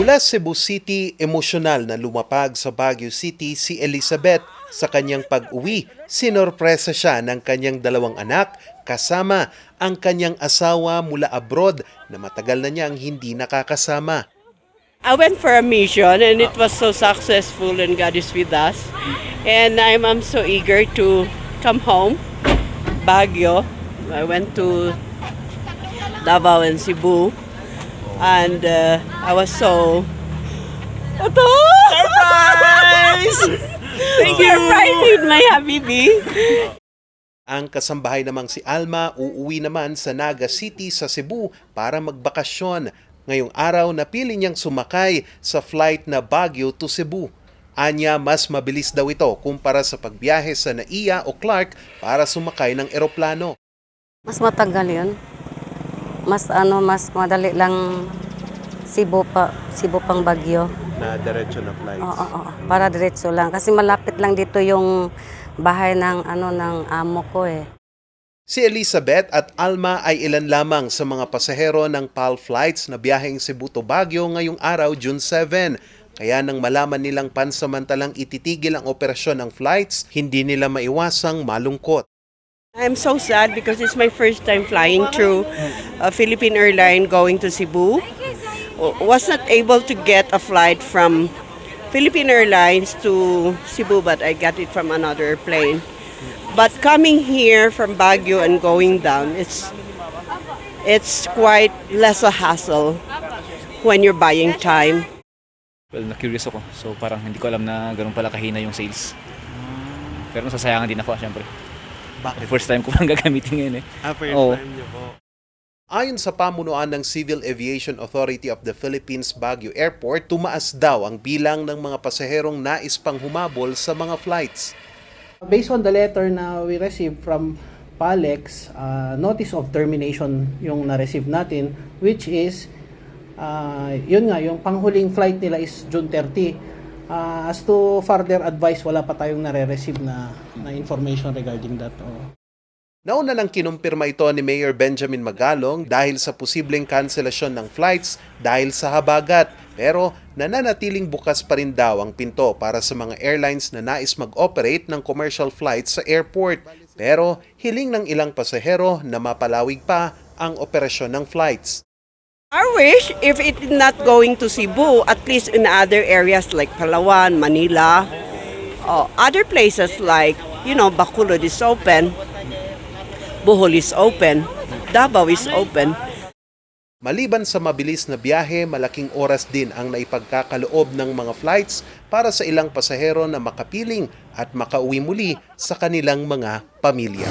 Mula Cebu City, emosyonal na lumapag sa Baguio City si Elizabeth. Sa kanyang pag-uwi, sinorpresa siya ng kanyang dalawang anak kasama ang kanyang asawa mula abroad na matagal na niyang hindi nakakasama. I went for a mission and it was so successful and God is with us. And I'm, I'm so eager to come home, Baguio. I went to Davao and Cebu and uh, I was so... Surprise! Thank you! Surprise with my Habibi. Ang kasambahay namang si Alma uuwi naman sa Naga City sa Cebu para magbakasyon. Ngayong araw napili niyang sumakay sa flight na Baguio to Cebu. Anya, mas mabilis daw ito kumpara sa pagbiyahe sa Naiya o Clark para sumakay ng eroplano. Mas matagal yun. Mas ano, mas madali lang Cebu pa, Cebu pang Bagyo. Na diretso na flights. Oo, oo, oo. Para diretso lang kasi malapit lang dito yung bahay ng ano ng amo ko eh. Si Elizabeth at Alma ay ilan lamang sa mga pasahero ng PAL flights na biyaheng Cebu to Baguio ngayong araw June 7. Kaya nang malaman nilang pansamantalang ititigil ang operasyon ng flights, hindi nila maiwasang malungkot. I'm so sad because it's my first time flying through a Philippine airline going to Cebu. Was not able to get a flight from Philippine Airlines to Cebu, but I got it from another plane. But coming here from Baguio and going down, it's it's quite less a hassle when you're buying time. Well, na-curious ako. So parang hindi ko alam na ganun pala kahina yung sales. Pero nasasayangan din ako, syempre. Bakit? First time ko lang gagamitin ngayon eh. Ah, first Oo. time niyo po. Ayon sa pamunuan ng Civil Aviation Authority of the Philippines Baguio Airport, tumaas daw ang bilang ng mga pasaherong nais pang humabol sa mga flights. Based on the letter na we received from PALEX, uh, notice of termination yung na-receive natin, which is, uh, yun nga, yung panghuling flight nila is June 30. Uh, as to further advice, wala pa tayong nare-receive na, na information regarding that. Oh. Nauna nang kinumpirma ito ni Mayor Benjamin Magalong dahil sa posibleng kanselasyon ng flights dahil sa habagat. Pero nananatiling bukas pa rin daw ang pinto para sa mga airlines na nais mag-operate ng commercial flights sa airport. Pero hiling ng ilang pasahero na mapalawig pa ang operasyon ng flights. Our wish, if it's not going to Cebu, at least in other areas like Palawan, Manila, uh, other places like, you know, Bacolod is open, Bohol is open, Davao is open. Maliban sa mabilis na biyahe, malaking oras din ang naipagkakaloob ng mga flights para sa ilang pasahero na makapiling at makauwi muli sa kanilang mga pamilya.